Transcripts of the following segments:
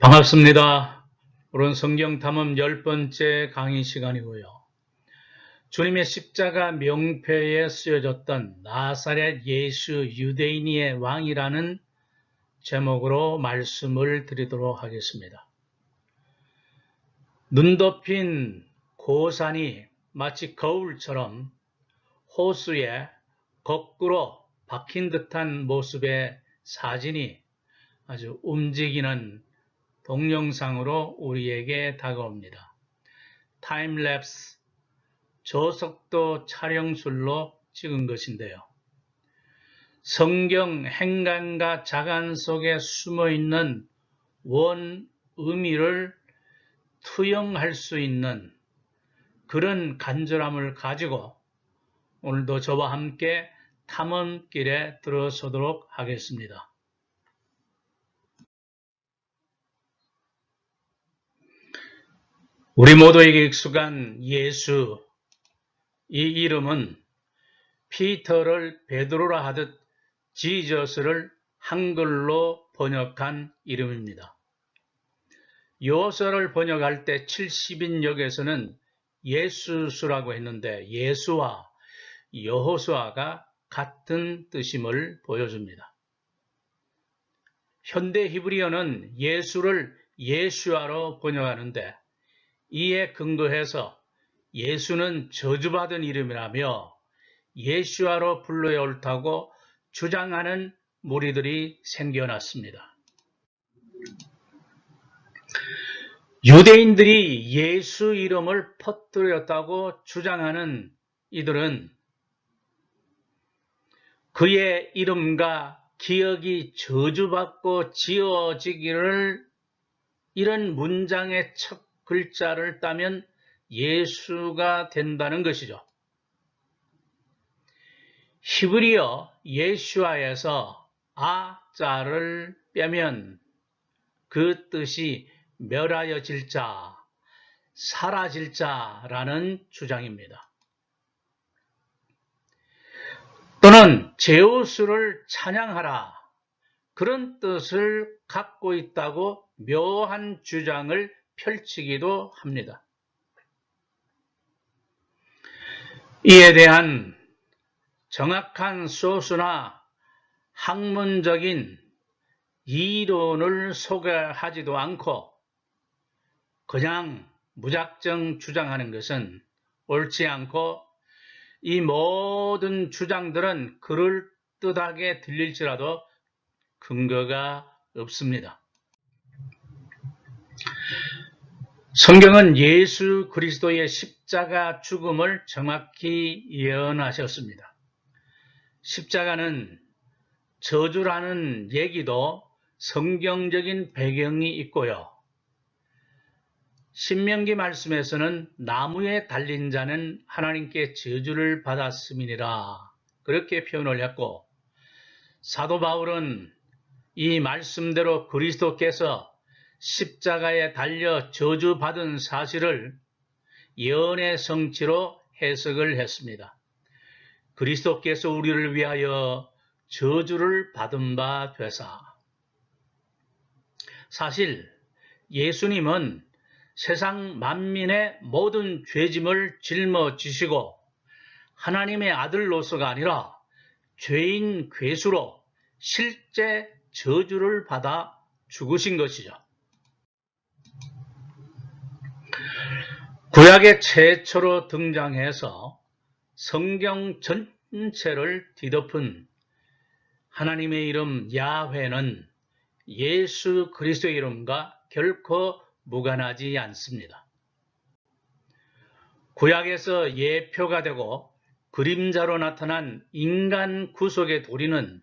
반갑습니다. 오늘 성경 탐험 열 번째 강의 시간이고요. 주님의 십자가 명패에 쓰여졌던 나사렛 예수 유대인의 왕이라는 제목으로 말씀을 드리도록 하겠습니다. 눈 덮인 고산이 마치 거울처럼 호수에 거꾸로 박힌 듯한 모습의 사진이 아주 움직이는 동영상으로 우리에게 다가옵니다. 타임랩스 저속도 촬영술로 찍은 것인데요. 성경 행간과 자간 속에 숨어 있는 원 의미를 투영할 수 있는 그런 간절함을 가지고 오늘도 저와 함께 탐험길에 들어서도록 하겠습니다. 우리 모두에게 익숙한 예수, 이 이름은 피터를 베드로라 하듯 지저스를 한글로 번역한 이름입니다. 요서를 번역할 때 70인 역에서는 예수수라고 했는데 예수와 여호수아가 같은 뜻임을 보여줍니다. 현대 히브리어는 예수를 예수아로 번역하는데 이에 근거해서 예수는 저주받은 이름이라며 예수아로 불러야 옳다고 주장하는 무리들이 생겨났습니다. 유대인들이 예수 이름을 퍼뜨렸다고 주장하는 이들은 그의 이름과 기억이 저주받고 지어지기를 이런 문장의 첫 글자를 따면 예수가 된다는 것이죠. 히브리어 예슈아에서 아자를 빼면 그 뜻이 멸하여질 자, 사라질 자라는 주장입니다. 또는 제우스를 찬양하라 그런 뜻을 갖고 있다고 묘한 주장을 펼치기도 합니다. 이에 대한 정확한 소수나 학문적인 이론을 소개하지도 않고 그냥 무작정 주장하는 것은 옳지 않고 이 모든 주장들은 그럴듯하게 들릴지라도 근거가 없습니다. 성경은 예수 그리스도의 십자가 죽음을 정확히 예언하셨습니다. 십자가는 저주라는 얘기도 성경적인 배경이 있고요. 신명기 말씀에서는 나무에 달린 자는 하나님께 저주를 받았음이니라 그렇게 표현을 했고 사도 바울은 이 말씀대로 그리스도께서 십자가에 달려 저주받은 사실을 예언의 성취로 해석을 했습니다. 그리스도께서 우리를 위하여 저주를 받은 바 되사. 사실 예수님은 세상 만민의 모든 죄짐을 짊어지시고 하나님의 아들로서가 아니라 죄인 괴수로 실제 저주를 받아 죽으신 것이죠. 구약의 최초로 등장해서 성경 전체를 뒤덮은 하나님의 이름 야훼는 예수 그리스도의 이름과 결코 무관하지 않습니다. 구약에서 예표가 되고 그림자로 나타난 인간 구속의 도리는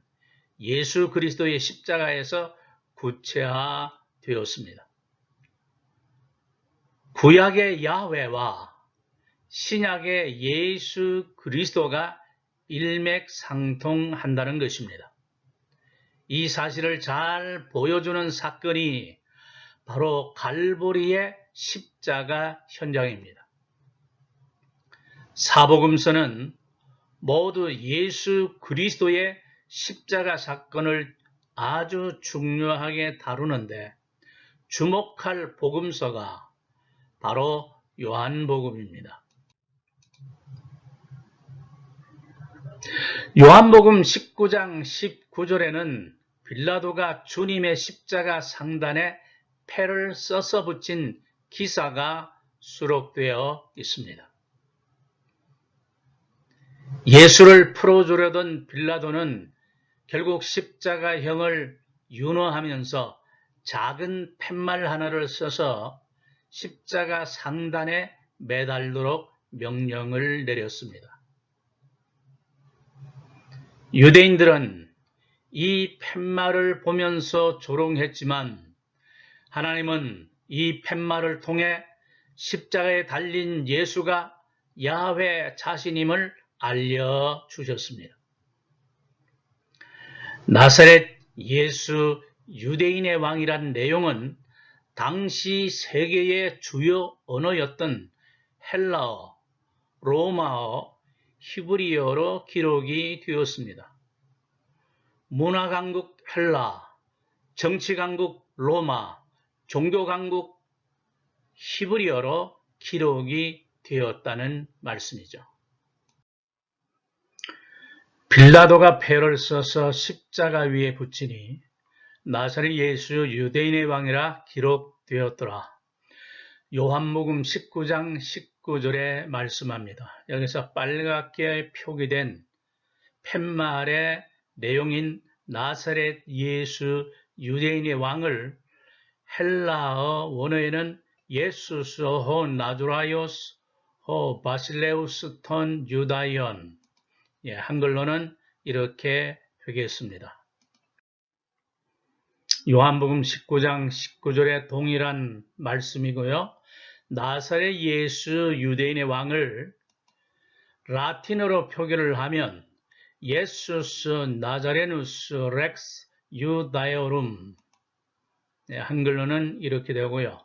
예수 그리스도의 십자가에서 구체화되었습니다. 구약의 야훼와 신약의 예수 그리스도가 일맥상통한다는 것입니다. 이 사실을 잘 보여주는 사건이 바로 갈보리의 십자가 현장입니다. 사복음서는 모두 예수 그리스도의 십자가 사건을 아주 중요하게 다루는데 주목할 복음서가 바로 요한복음입니다. 요한복음 19장 19절에는 빌라도가 주님의 십자가 상단에 패를 써서 붙인 기사가 수록되어 있습니다. 예수를 풀어주려던 빌라도는 결국 십자가형을 윤허하면서 작은 팻말 하나를 써서 십자가 상단에 매달도록 명령을 내렸습니다. 유대인들은 이 팻말을 보면서 조롱했지만 하나님은 이 팻말을 통해 십자가에 달린 예수가 야훼 자신임을 알려주셨습니다. 나사렛 예수 유대인의 왕이란 내용은 당시 세계의 주요 언어였던 헬라어, 로마어, 히브리어로 기록이 되었습니다. 문화강국 헬라, 정치강국 로마, 종교강국 히브리어로 기록이 되었다는 말씀이죠. 빌라도가 패를 써서 십자가 위에 붙이니 나사렛 예수 유대인의 왕이라 기록되었더라. 요한복음 19장 19절에 말씀합니다. 여기서 빨갛게 표기된 팻말의 내용인 나사렛 예수 유대인의 왕을 헬라어 원어에는 예수스 호 나두라이오스 호 바실레우스 톤 유다이언 예, 한글로는 이렇게 되겠습니다. 요한복음 19장 19절의 동일한 말씀이고요. 나사렛 예수 유대인의 왕을 라틴어로 표기를 하면 예수스 나자레누스 렉스 유다이오룸 네, 한글로는 이렇게 되고요.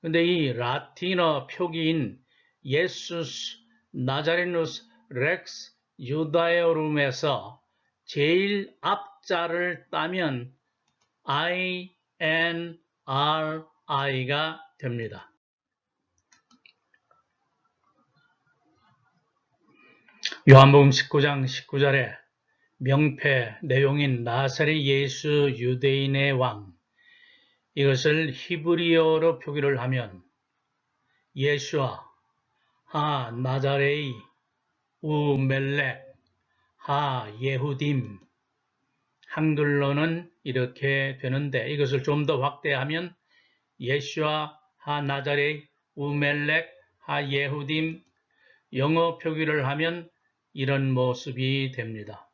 근데 이 라틴어 표기인 예수스 나자레누스 렉스 유다이오룸에서 제일 앞자를 따면 I, N, R, I가 됩니다. 요한복음 19장 19절에 명패 내용인 나사렛 예수 유대인의 왕 이것을 히브리어로 표기를 하면 예수아 하 나자레이 우 멜렉 하 예후딤 한글로는 이렇게 되는데 이것을 좀 더 확대하면 예수아 하 나자레 우멜렉 하 예후딤 영어 표기를 하면 이런 모습이 됩니다.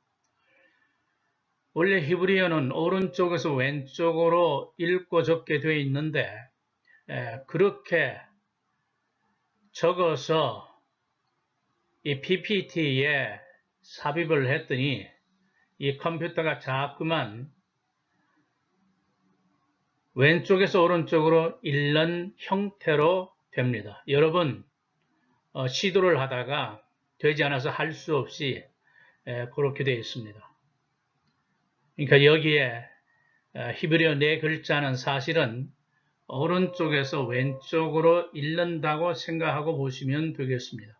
원래 히브리어는 오른쪽에서 왼쪽으로 읽고 적게 되어 있는데 그렇게 적어서 이 PPT에 삽입을 했더니 이 컴퓨터가 자꾸만 왼쪽에서 오른쪽으로 읽는 형태로 됩니다. 여러분 어, 시도를 하다가 되지 않아서 할 수 없이 에, 그렇게 되어 있습니다. 그러니까 여기에 어, 히브리어 네 글자는 사실은 오른쪽에서 왼쪽으로 읽는다고 생각하고 보시면 되겠습니다.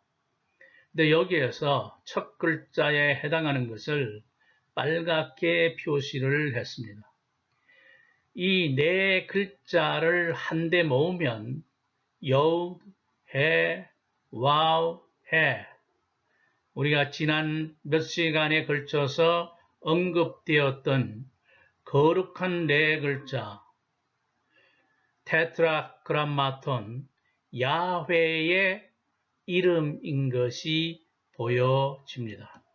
근데 여기에서 첫 글자에 해당하는 것을 빨갛게 표시를 했습니다. 이 네 글자를 한데 모으면 여우, 해, 와우, 해 우리가 지난 몇 시간에 걸쳐서 언급되었던 거룩한 네 글자 테트라그람마톤 야훼의 이름인 것이 보여집니다.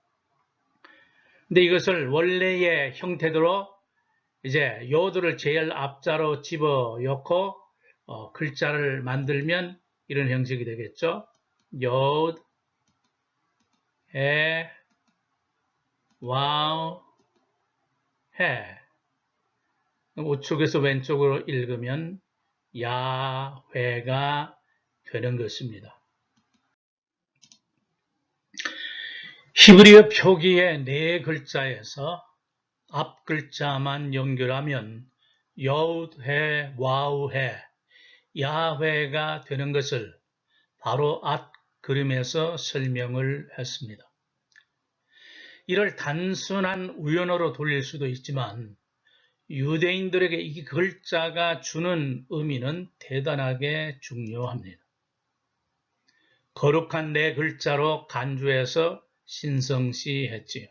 근데 이것을 원래의 형태대로 이제 요도를 제일 앞자로 집어 넣고 어, 글자를 만들면 이런 형식이 되겠죠. 요, 해, 와우, 해. 우측에서 왼쪽으로 읽으면 야훼가 되는 것입니다. 히브리어 표기의 네 글자에서 앞 글자만 연결하면 여우해 와우해 야훼가 되는 것을 바로 앞 그림에서 설명을 했습니다. 이를 단순한 우연어로 돌릴 수도 있지만 유대인들에게 이 글자가 주는 의미는 대단하게 중요합니다. 거룩한 네 글자로 간주해서 신성시 했지요.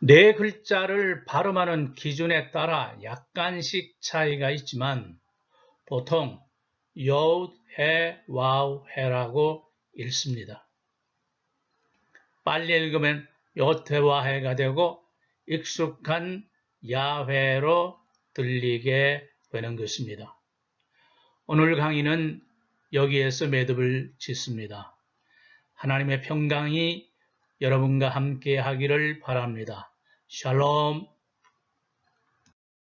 네 글자를 발음하는 기준에 따라 약간씩 차이가 있지만 보통 여우, 해, 와우, 해라고 읽습니다. 빨리 읽으면 요태와 해가 되고 익숙한 야훼로 들리게 되는 것입니다. 오늘 강의는 여기에서 매듭을 짓습니다. 하나님의 평강이 여러분과 함께 하기를 바랍니다. 샬롬